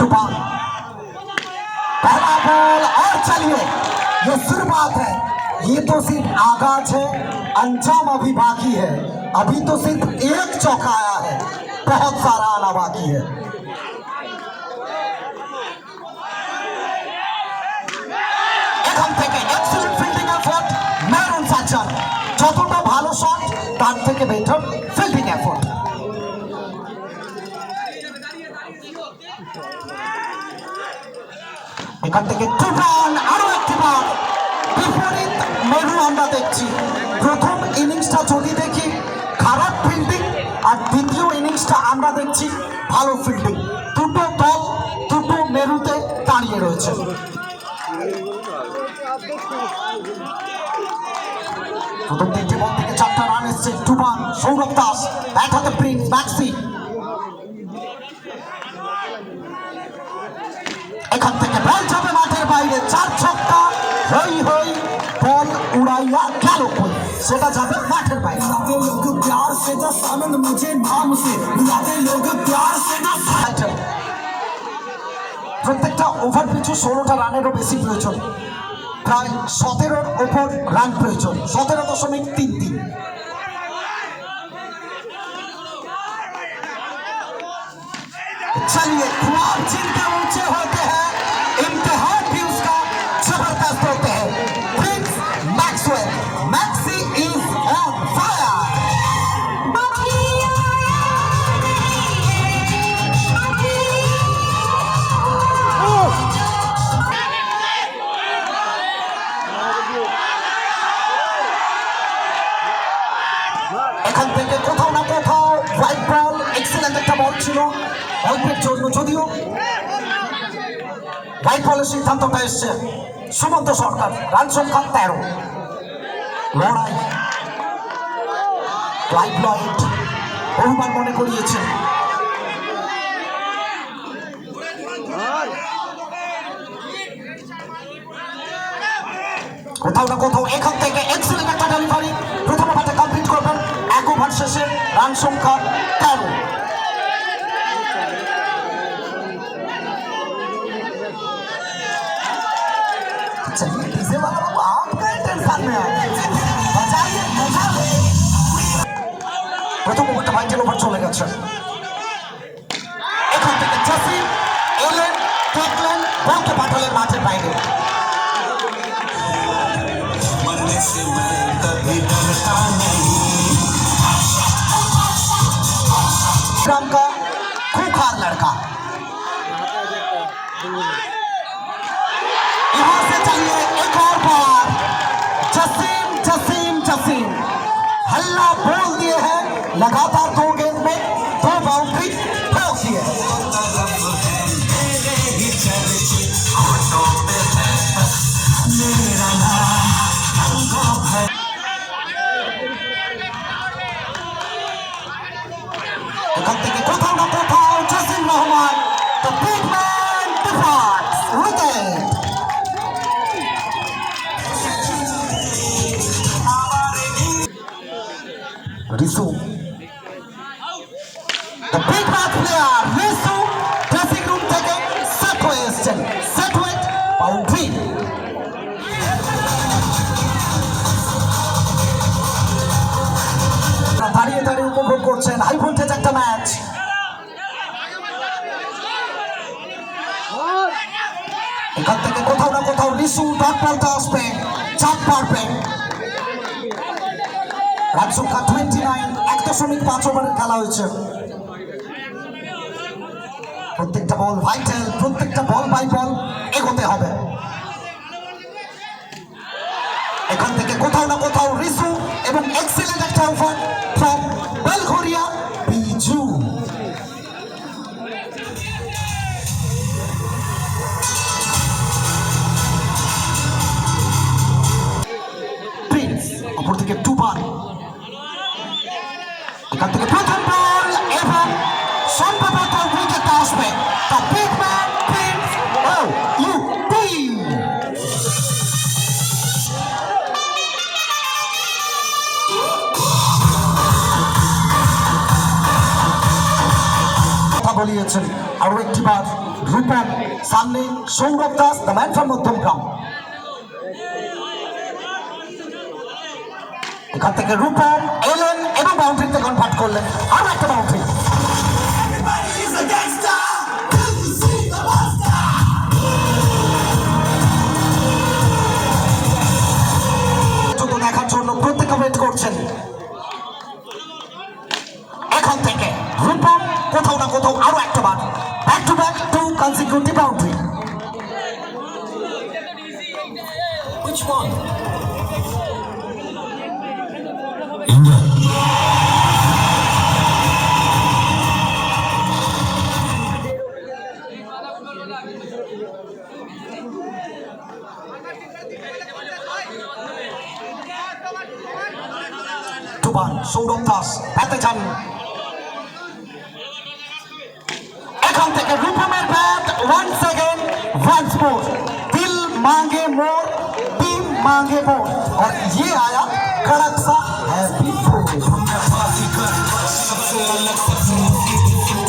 तूफान पहला बॉल और चलिए ये शुरुआत है ये तो सिर्फ आगाज है अंजाम अभी बाकी है अभी तो सिर्फ एक चौका आया है बहुत सारा आना बाकी है এখান থেকে excellent fielding effort maroon Sajjad যতটা ভালো শট তার থেকে বেটার এখান থেকে তুফান আরও একটি বার। বিপরীত মেরু আমরা দেখছি। প্রথম ইনিংসটা যদি দেখি, খারাপ ফিল্ডিং আর দ্বিতীয় ইনিংসটা আমরা দেখছি ভালো ফিল্ডিং দুটো দল দুটো মেরুতে দাঁড়িয়ে রয়েছে। প্রথম তিনটে বল থেকে চারটা রান এসছে। টুবান, সৌরভ দাস, ব্যাট হাতে প্রিন্স ম্যাক্সি হই হই বল উড়াইয়া গেল কই সেটা যাবে মাঠের বাইরে बुलाते लोग प्यार से दस आनंद मुझे नाम से बुलाते लोग प्यार से दस Title. প্রত্যেকটা ওভার পিছু ষোলোটা রানেরও বেশি প্রয়োজন প্রায় সতেরোর ওপর রান প্রয়োজন সতেরো দশমিক তিন তিন चलिए ख्वाब जिनके ऊंचे होते हैं এখান থেকে কোথাও না কোথাও হোয়াইট বল এক্সেলেন্ট একটা বল ছিল। অল্পের জন্য যদিও। হোয়াইট সিদ্ধান্তটা এসছে। সুমন্ত সরকার, রান সংখ্যা তেরো। লড়াই। লাইফ লয়েড বহুবার মনে করিয়েছেন কোথাও না কোথাও এখান থেকে এক্সেলেন্ট একটা রান সংখ্যা তেরো। আচ্ছা, প্রথম ওভারটা ভাইটেল ওভার চলে গেছে। ग्राम का खूखार लड़का। यहाँ से चाहिए एक और बार जसीम जसीम जसीम। हल्ला बोल दिए हैं, लगातार तो ভোল্টেজ একটা ম্যাচ এখান থেকে কোথাও না কোথাও রিসু ডট বলতে আসবে, চাপ পারবে রান সংখ্যা টোয়েন্টি নাইন এক দশমিক পাঁচ ওভারের খেলা হয়েছে। প্রত্যেকটা বল ভাইটাল প্রত্যেকটা বল বাই বল এগোতে হবে। এখান থেকে কোথাও না কোথাও রিসু এবং এক্সেলেন্ট একটা ওভার বলিয়েছেন আরও একটি বার রূপম সামনে Sourav Das, the man from Madhyamgram এখান থেকে রূপম এলেন, এবং বাউন্ডারিতে কনভার্ট করলেন। আরও একটা বাউন্ডারি India. দুবার সৌরভ দাস হাতে যান এখান থেকে রূপমের bat one second one spore दिल मांगे मोर टीम मांगे मोर और ये आया कड़क सा हैप्पी फोर बाजी कर सबसे अलग सबसे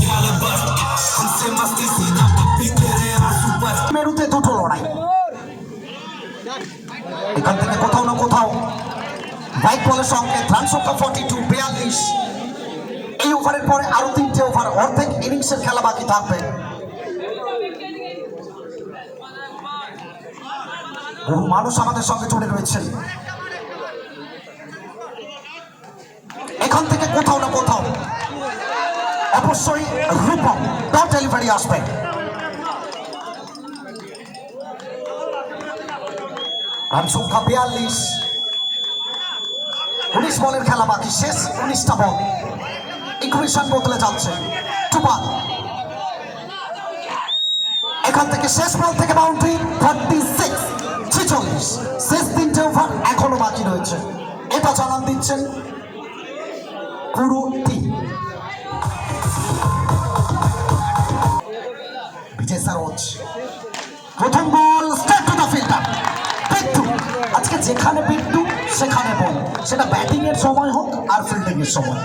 कैलिबर हमसे मस्ती सीधा पप्पी तेरे आंसू पर মেরুতে দুটো লড়াই এখান থেকে কোথাও না কোথাও বাইক বলের সঙ্গে রান সংখ্যা ফর্টি টু বিয়াল্লিশ এই ওভারের পরে আরো তিনটে ওভার অর্ধেক ইনিংসের খেলা বাকি থাকবে বহু মানুষ আমাদের সঙ্গে জুড়ে রয়েছেন এখান থেকে কোথাও না কোথাও অবশ্যই রূপম ডট ডেলিভারি আসবে। রান সংখ্যা বিয়াল্লিশ। উনিশ বলের খেলা বাকি, শেষ উনিশটা বল। ইকুয়েশন বদলে যাচ্ছে। টুপাল এখান থেকে শেষ বল থেকে বাউন্ডারি থার্টি সিক্স ছেচল্লিশ। শেষ তিনটে ওভার এখনও বাকি রয়েছে। এটা জানান দিচ্ছেন টিম বিজয় সরোজ প্রথম ball straight to the fielder Bittu আজকে যেখানে বিট্টু সেখানে বল সেটা ব্যাটিং এর সময় হোক আর ফিল্ডিং এর সময়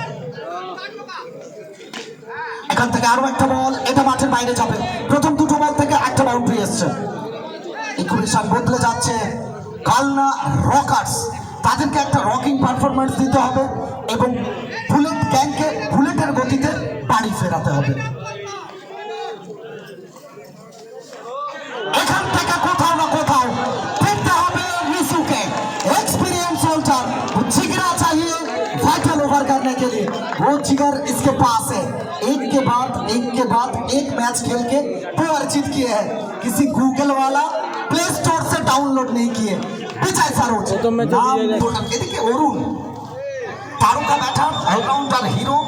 এখান থেকে আরও একটা বল এটা মাঠের বাইরে যাবে। প্রথম দুটো বল থেকে একটা বাউন্ডারি এসছে। ইকুয়েশন বদলে যাচ্ছে। কালনা রকার্স তাদেরকে একটা রকিং পারফরমেন্স দিতে হবে এবং বুলেট গ্যাংকে বুলেটের গতিতে বাড়ি ফেরাতে হবে এখান থেকে কোথাও না কোথাও ফিরতে হবে রিসুকে एक्सपीरियंस सोल्जर वो जिगरा चाहिए वाइटल ओवर करने के लिए वो जिगर इसके पास है एक के बाद एक के बाद एक मैच खेल के वो अर्जित किए हैं किसी गूगल वाला प्ले स्टोर से डाउनलोड नहीं किए বিজয় সারোজ নাম এদিকে অরুণ। তারকা ব্যাটার অলরাউন্ডার হিরো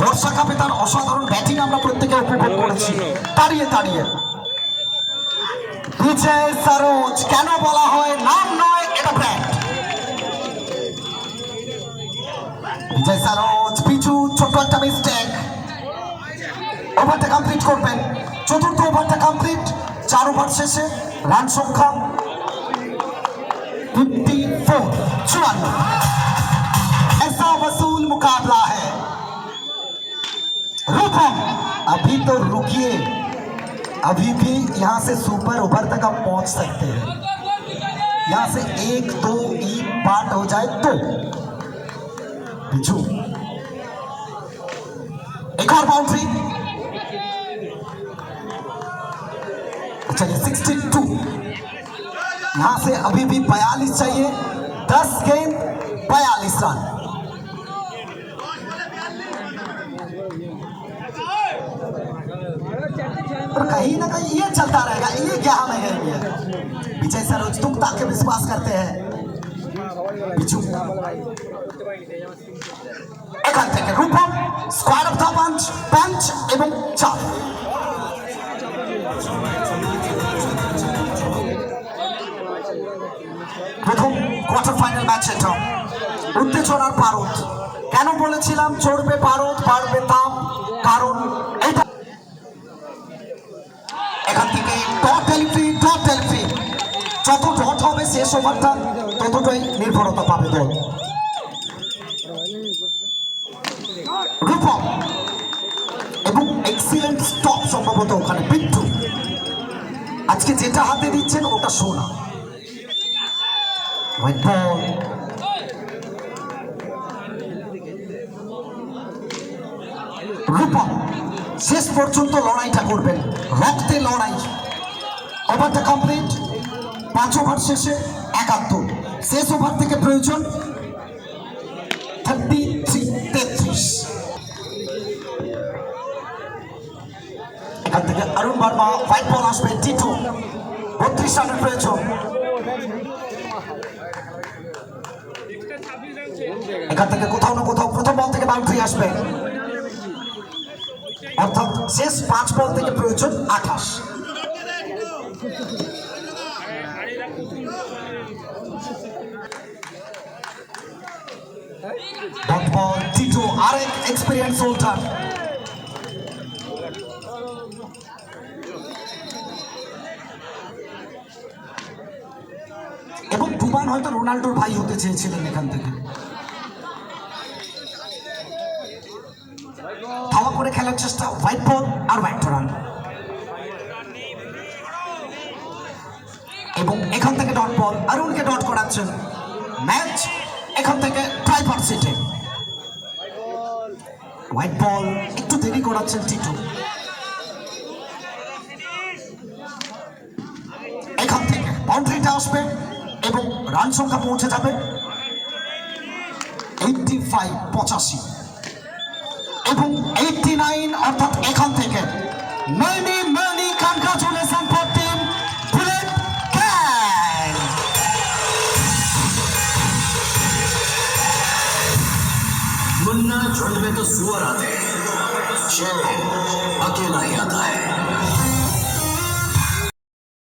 বর্ষা কাপে তার অসাধারণ ব্যাটিং আমরা প্রত্যেকে উপভোগ করেছি। দাঁড়িয়ে দাঁড়িয়ে বিজয় সারোজ কেন বলা হয় নাম নয় এটা ব্র্যান্ড বিজয় সারোজ পিছু ছোট একটা মিস্টেক ওভারটা কমপ্লিট করবেন। চতুর্থ ওভারটা কমপ্লিট চার ওভার শেষে রান সংখ্যা। फोर ऐसा वसूल मुकाबला है। रूपम अभी तो रुकिए। अभी भी यहाँ से सुपर ओवर तक आप पहुँच सकते हैं। यहाँ से एक, दो, ई पार्ट हो जाए तो। बिजू। एक और बाउंड्री चलिए सिक्सटी टू यहाँ से अभी भी बयालीस चाहिए। दस गेंद बयालीस रन और कहीं ना कहीं ये चलता रहेगा ये क्या हमें गई है विजय सरोज तुम ताके विश्वास करते हैं बिजू এখান থেকে Rupam square off the punch punch এবং চার ফাইনাল ম্যাচ উত্তেজনার পারদ। কেন বলেছিলাম চড়বে পারদ বাড়বে তাপ কারণ এটা এখান থেকে ডট ডেলিভারি যত ডট হবে শেষ ওভারটা, ততটাই নির্ভরতা পাবে দল। রূপম, এবং এক্সিলেন্ট স্টপ সম্ভবত ওখানে, বিট্টু। আজকে যেটা হাতে দিচ্ছেন, ওটা সোনা। বল রূপম শেষ পর্যন্ত লড়াইটা করবেন। রক্তে লড়াই। ওভারটা কমপ্লিট পাঁচ ওভার শেষে একাত্তর। শেষ ওভার থেকে প্রয়োজন থার্টি থ্রি তেত্রিশ। এখান থেকে অরুণ বর্মা হোয়াইট বল আসবে টিটু বত্রিশ রানের প্রয়োজন। এখান থেকে কোথাও না কোথাও প্রথম বল থেকে বাউন্ডারি আসবে। অর্থাৎ শেষ পাঁচ বল থেকে প্রয়োজন আঠাশ। এক্সপিরিয়েন্স এবং দুবার হয়তো রোনাল্ডোর ভাই হতে চেয়েছিলেন এখান থেকে। খেলার চেষ্টা হোয়াইট বল আর হোয়াইট রান এবং এখান থেকে ডট বল অরুণকে ডট করাচ্ছেন। ম্যাচ এখান থেকে ড্রাইভার সিটে হোয়াইট বল একটু দেরি করাচ্ছেন টিটু। এখান থেকে বাউন্ডারিটা আসবে এবং রান সংখ্যা পৌঁছে যাবে। এইটটি ফাইভ পঁচাশি। এবং এইটি নাইন অর্থাৎ এখান থেকে। মেনি মেনি কনগ্রাচুলেশন মুন্না চলবে তো সুয়ার আছে।